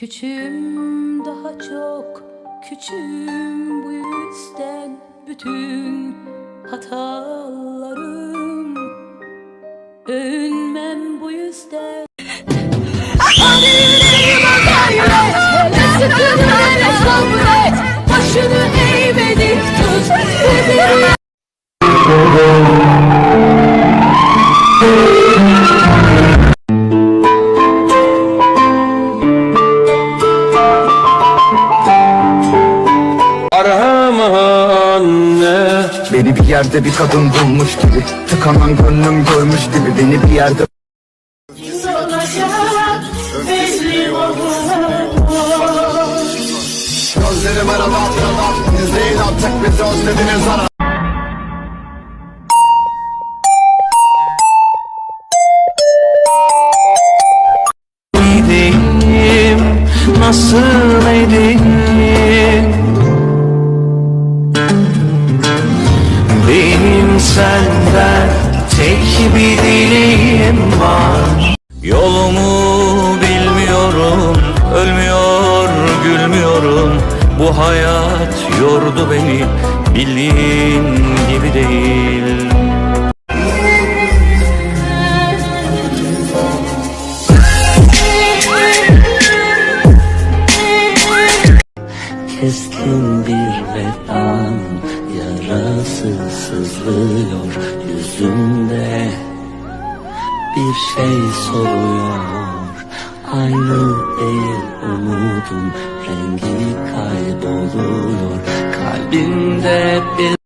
Küçüğüm daha çok küçüğüm bu yüzden bütün hatalarım Övünmem anne. Beni bir yerde bir kadın bulmuş gibi Tıkanan gönlüm görmüş gibi Beni bir yerde Gözlerime rahat rahat İzleyin artık bizi özlediniz ara nasıl senden tek bir dileğim var. Yolumu bilmiyorum Ölmüyor gülmüyorum. Bu hayat yordu beni Bildiğin gibi değil. Keskin bir vedan yarası sızlıyor yüzümde. Bir şey soruyor. Aynı değil umudum. Rengi kayboluyor. Kalbimde bir